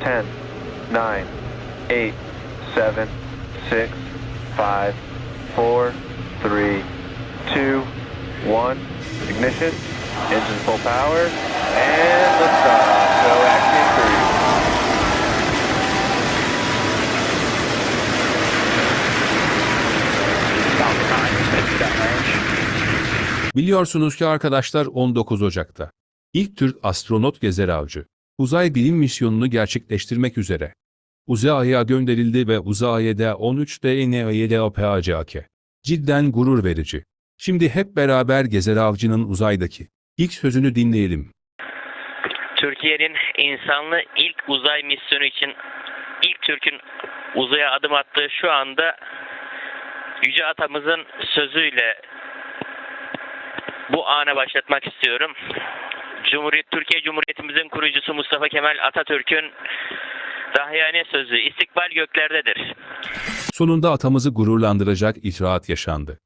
10, 9, 8, 7, 6, 5, 4, 3, 2, 1. Ignition. Engine full power. And liftoff. So active cruise. Biliyorsunuz ki arkadaşlar 19 Ocak'ta ilk Türk astronot Gezer Avcı uzay bilim misyonunu gerçekleştirmek üzere uzaya gönderildi ve uzayda 13 DNAYDAPACAK. Cidden gurur verici. Şimdi hep beraber Gezer Avcı'nın uzaydaki ilk sözünü dinleyelim. Türkiye'nin insanlı ilk uzay misyonu için ilk Türk'ün uzaya adım attığı şu anda Yüce Atamızın sözüyle bu ana başlatmak istiyorum. Cumhuriyet Türkiye Cumhuriyetimizin kurucusu Mustafa Kemal Atatürk'ün dahiyane sözü istikbal göklerdedir. Sonunda atamızı gururlandıracak icraat yaşandı.